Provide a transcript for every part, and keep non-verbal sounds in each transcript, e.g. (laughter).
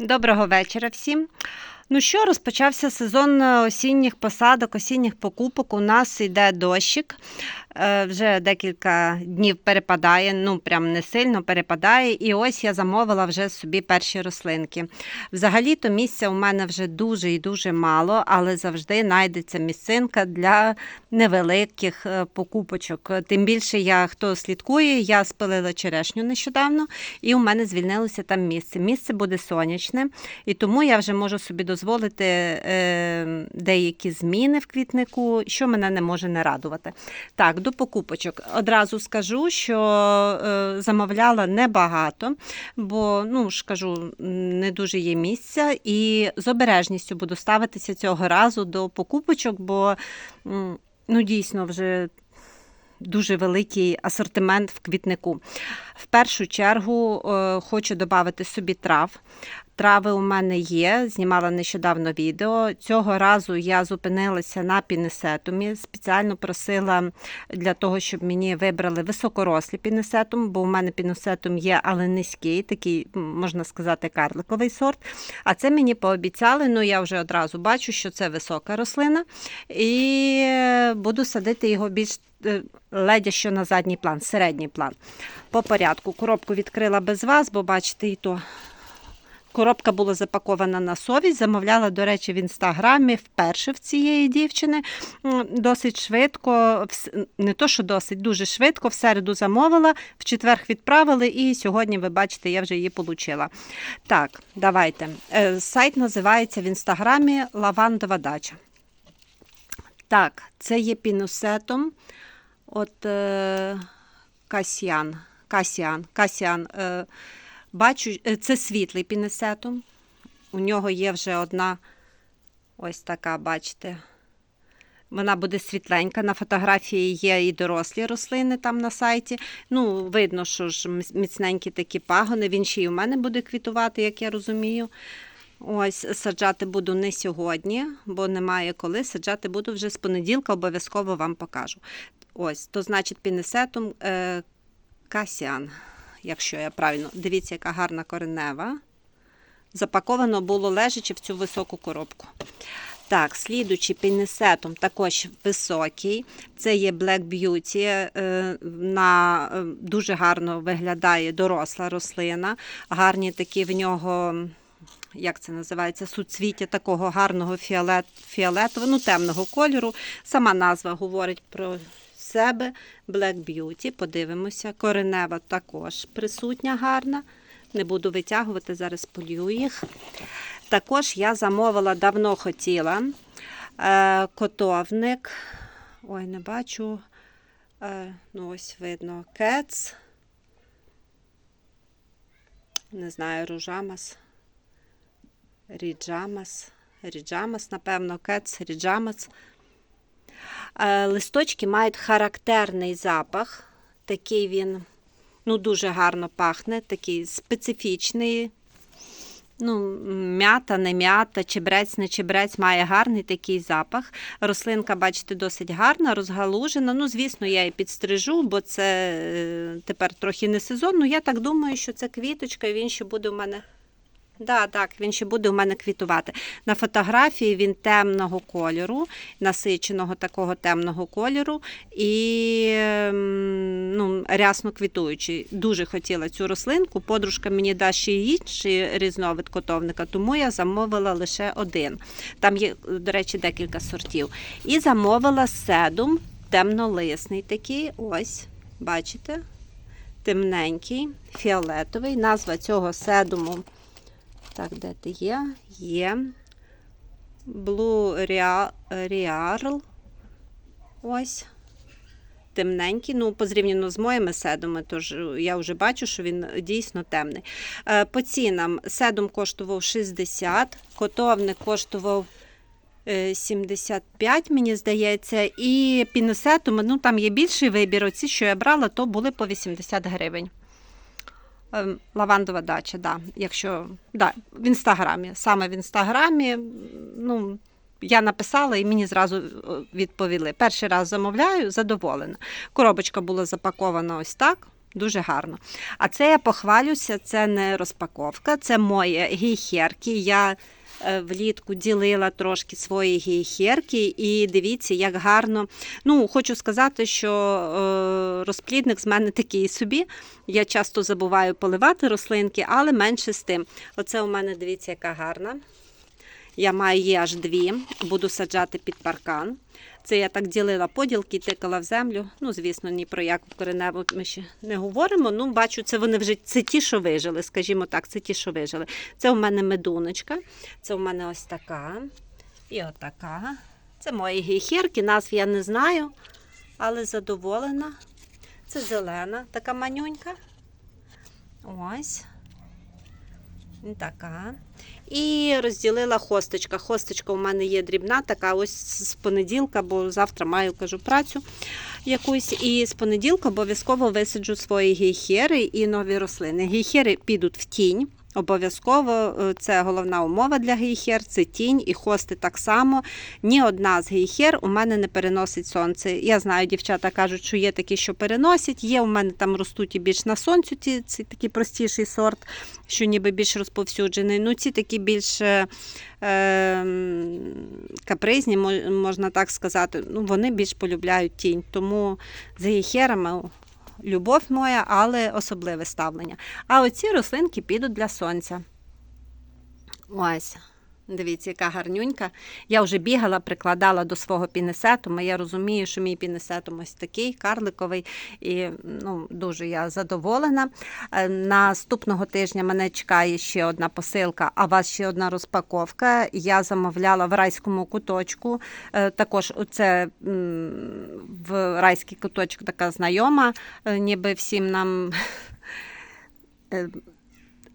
Доброго вечора всім. Ну що, розпочався сезон е, осінніх посадок, осінніх покупок. У нас йде дощик. Е, Вже декілька днів перепадає, ну прям не сильно перепадає. І ось я замовила вже собі перші рослинки. Взагалі-то місця у мене вже дуже і дуже мало, але завжди знайдеться місцинка для невеликих е, покупочок. Тим більше я хто слідкує, я спилила черешню нещодавно, і у мене звільнилося там місце. Місце буде сонячне, і тому я вже можу собі дозволити е, деякі зміни в квітнику, що мене не може не радувати. Так, до покупочок. Одразу скажу, що е, замовляла небагато, бо ну ж кажу, не дуже є місця, і з обережністю буду ставитися цього разу до покупочок, бо ну дійсно вже. Дуже великий асортимент в квітнику. В першу чергу е, хочу додати собі трав. Трави у мене є, знімала нещодавно відео. Цього разу я зупинилася на пінесетумі. Спеціально просила для того, щоб мені вибрали високорослі пінесетум, бо у мене пінесетум є, але низький, такий, можна сказати, карликовий сорт. А це мені пообіцяли. Ну я вже одразу бачу, що це висока рослина, і е, буду садити його більш е, ледя що на задній план, середній план. По порядку. Коробку відкрила без вас, бо бачите, і то Коробка була запакована на совість. Замовляла, до речі, в інстаграмі вперше в цієї дівчини. Досить швидко, не то, що досить, дуже швидко. В середу замовила, в четвер відправили, і сьогодні, ви бачите, я вже її отримала. Так, давайте. Е, Сайт називається в інстаграмі Лавандова дача. Так, це є пінусетом. От е, Касіан. Касіан. Касіан. Бачу, е, це світлий пінесетум. У нього є вже одна ось така, бачите. Вона буде світленька. На фотографії є і дорослі рослини там на сайті. Ну, видно, що ж міцненькі такі пагони. Він ще й у мене буде квітувати, як я розумію. Ось саджати буду не сьогодні, бо немає коли. Саджати буду вже з понеділка, обов'язково вам покажу. Ось, то значить пінесетум е, касіан якщо я правильно. Дивіться, яка гарна коренева. Запаковано було лежачи в цю високу коробку. Так, слідучий пінесетом також високий. Це є Black Beauty. е, На, е, дуже гарно виглядає доросла рослина. Гарні такі в нього, як це називається, суцвіття такого гарного фіолет, фіолетового, ну темного кольору. Сама назва говорить про себе Black Beauty. Подивимося. Коренева також присутня гарна. Не буду витягувати, зараз полью їх. Також я замовила, давно хотіла е, котовник. Ой, не бачу. Е, ну, ось видно. Кец. Не знаю, ружамас. Ріджамас. Ріджамас, напевно, кец, ріджамас. Е, Листочки мають характерний запах. Такий він ну, дуже гарно пахне, такий специфічний. Ну, м'ята, не м'ята, чебрець, не чебрець, має гарний такий запах. Рослинка, бачите, досить гарна, розгалужена. Ну, звісно, я її підстрижу, бо це е, тепер трохи не сезон. Ну, я так думаю, що це квіточка, і він ще буде у мене. Да, так, він ще буде у мене квітувати. На фотографії він темного кольору, насиченого такого темного кольору і ем, ну, рясно квітуючий. Дуже хотіла цю рослинку. Подружка мені дасть ще інший різновид котовника, тому я замовила лише один. Там є, до речі, декілька сортів. І замовила седум темнолисний такий. Ось, бачите? Темненький, фіолетовий. Назва цього седуму. Так, де ти є? Є. Real. Ось. Темненький. Ну, порівняно з моїми седами, тож я вже бачу, що він дійсно темний. Е, По цінам седум коштував 60, котовник коштував е, 75, мені здається, і піносетуми, ну там є більший вибір. Оці, що я брала, то були по 80 гривень. Ем, Лавандова дача, да. Якщо да, в інстаграмі, саме в інстаграмі, ну, я написала і мені зразу е, відповіли. Перший раз замовляю, задоволена. Коробочка була запакована ось так. Дуже гарно. А це я похвалюся, це не розпаковка, це мої гейхерки. Я е, влітку ділила трошки свої гейхерки, і дивіться, як гарно. Ну, хочу сказати, що е, розплідник з мене такий собі. Я часто забуваю поливати рослинки, але менше з тим. Оце у мене дивіться, яка гарна. Я маю її аж дві, буду саджати під паркан. Це я так ділила поділки, тикала в землю. Ну, звісно, ні про яку кореневу ми ще не говоримо. Ну, бачу, це вони вже це ті, що вижили, скажімо так, це ті, що вижили. Це у мене медуночка, це у мене ось така і отака. Це мої гейхерки, назв я не знаю, але задоволена. Це зелена, така манюнька. Ось. Така. І розділила хосточка. Хосточка у мене є дрібна, така ось з понеділка, бо завтра маю кажу працю якусь. І з понеділка обов'язково висаджу свої гейхери і нові рослини. Гейхери підуть в тінь. Обов'язково е, це головна умова для гейхер, це тінь і хости так само. Ні одна з гейхер у мене не переносить сонце. Я знаю, дівчата кажуть, що є такі, що переносять. Є у мене там ростуть і більш на сонцю, ці, ці такий простіший сорт, що ніби більш розповсюджений. Ну, ці такі більш е, ем, капризні, можна так сказати. Ну, вони більш полюбляють тінь. Тому з гейхерами любов моя, але особливе ставлення. А оці рослинки підуть для сонця. Ось. Дивіться, яка гарнюнька. Я вже бігала, прикладала до свого пінесетуму. Я розумію, що мій пінесетум ось такий карликовий, і ну, дуже я задоволена. Е, Наступного тижня мене чекає ще одна посилка, а вас ще одна розпаковка. Я замовляла в райському куточку. Е, Також це в райський куточок така знайома, е, ніби всім нам. (laughs)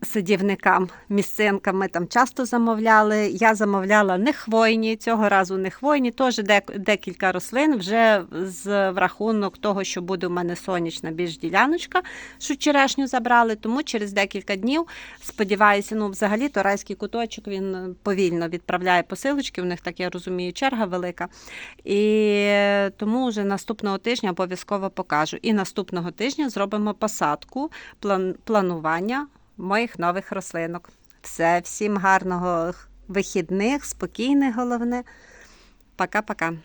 садівникам, місцинкам ми там часто замовляли. Я замовляла не хвойні, цього разу не хвойні, теж дек- декілька рослин вже з врахунок того, що буде у мене сонячна більш діляночка, що черешню забрали. Тому через декілька днів сподіваюся, ну взагалі то райський куточок він повільно відправляє посилочки. У них так я розумію, черга велика. І тому вже наступного тижня обов'язково покажу. І наступного тижня зробимо посадку, план- планування моїх нових рослинок. Все, всім гарного вихідних, спокійних головне. Пока-пока.